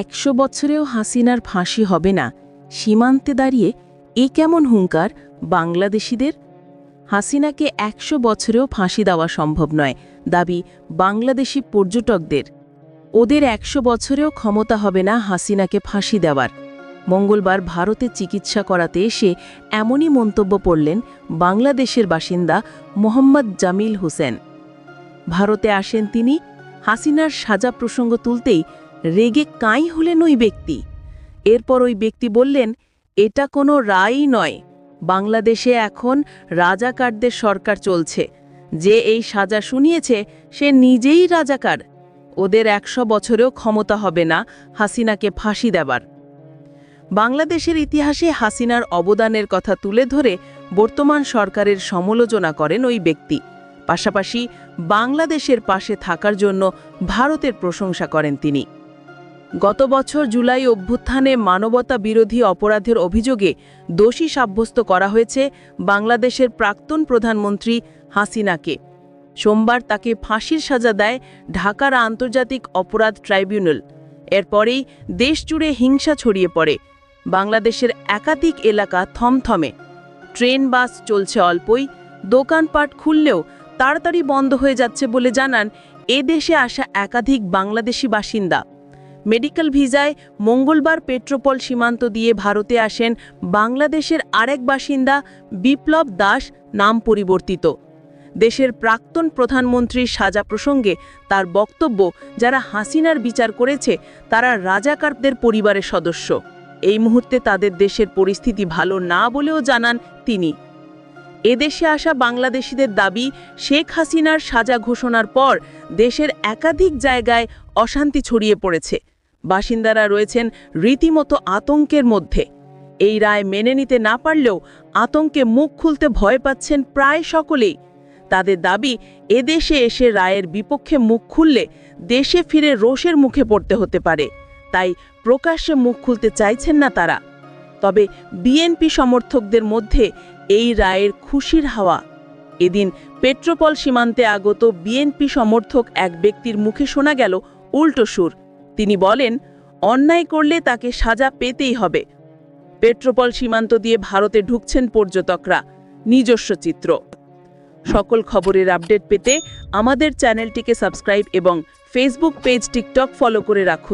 একশো বছরেও হাসিনার ফাঁসি হবে না, সীমান্তে দাঁড়িয়ে এ কেমন হুঙ্কার বাংলাদেশিদের? হাসিনাকে একশো বছরেও ফাঁসি দেওয়া সম্ভব নয়, দাবি বাংলাদেশি পর্যটকদের। ওদের একশো বছরেও ক্ষমতা হবে না হাসিনাকে ফাঁসি দেওয়ার। মঙ্গলবার ভারতে চিকিৎসা করাতে এসে এমনই মন্তব্য করলেন বাংলাদেশের বাসিন্দা মোহাম্মদ জামিল হোসেন। ভারতে আসেন তিনি, হাসিনার সাজা প্রসঙ্গ তুলতেই রেগে কাঁই হলেন ওই ব্যক্তি। এরপর ওই ব্যক্তি বললেন, এটা কোনো রায়ই নয়। বাংলাদেশে এখন রাজাকারদের সরকার চলছে। যে এই সাজা শুনিয়েছে, সে নিজেই রাজাকার। ওদের একশো বছরেও ক্ষমতা হবে না হাসিনাকে ফাঁসি দেবার। বাংলাদেশের ইতিহাসে হাসিনার অবদানের কথা তুলে ধরে বর্তমান সরকারের সমালোচনা করেন ওই ব্যক্তি। পাশাপাশি বাংলাদেশের পাশে থাকার জন্য ভারতের প্রশংসা করেন তিনি। গত বছর জুলাই অভ্যুত্থানে মানবতা বিরোধী অপরাধের অভিযোগে দোষী সাব্যস্ত করা হয়েছে বাংলাদেশের প্রাক্তন প্রধানমন্ত্রী হাসিনাকে। সোমবার তাকে ফাঁসির সাজা দেয় ঢাকার আন্তর্জাতিক অপরাধ ট্রাইব্যুনাল। এরপরেই দেশজুড়ে হিংসা ছড়িয়ে পড়ে। বাংলাদেশের একাধিক এলাকা থমথমে। ট্রেন, বাস চলছে অল্পই, দোকানপাট খুললেও তাড়াতাড়ি বন্ধ হয়ে যাচ্ছে বলে জানান এ দেশে আসা একাধিক বাংলাদেশি বাসিন্দা। মেডিকেল ভিসায় মঙ্গলবার পেট্রোপল সীমান্ত দিয়ে ভারতে আসেন বাংলাদেশের আরেক বাসিন্দা বিপ্লব দাস, নাম পরিবর্তিত। দেশের প্রাক্তন প্রধানমন্ত্রীর সাজা প্রসঙ্গে তার বক্তব্য, যারা হাসিনার বিচার করেছে, তারা রাজাকারদের পরিবারের সদস্য। এই মুহূর্তে তাদের দেশের পরিস্থিতি ভালো না বলেও জানান তিনি। এদেশে আসা বাংলাদেশিদের দাবি, শেখ হাসিনার সাজা ঘোষণার পর দেশের একাধিক জায়গায় অশান্তি ছড়িয়ে পড়েছে। বাসিন্দারা রয়েছেন রীতিমতো আতঙ্কের মধ্যে। এই রায় মেনে নিতে না পারলেও আতঙ্কে মুখ খুলতে ভয় পাচ্ছেন প্রায় সকলেই। তাদের দাবি, এদেশে এসে রায়ের বিপক্ষে মুখ খুললে দেশে ফিরে রোষের মুখে পড়তে হতে পারে। তাই প্রকাশ্যে মুখ খুলতে চাইছেন না তারা। তবে বিএনপি সমর্থকদের মধ্যে এই রায়ের খুশির হাওয়া। এদিন পেট্রোপল সীমান্তে আগত বিএনপি সমর্থক এক ব্যক্তির মুখে শোনা গেল উল্টো সুর। তিনি বলেন, অন্যায় করলে তাকে সাজা পেতেই হবে। পেট্রোপল সীমান্ত দিয়ে ভারতে ঢুকছেন পর্যটকরা। নিজস্ব চিত্র। সকল খবরের আপডেট পেতে আমাদের চ্যানেলটিকে সাবস্ক্রাইব এবং ফেসবুক পেজ টিকটক ফলো করে রাখুন।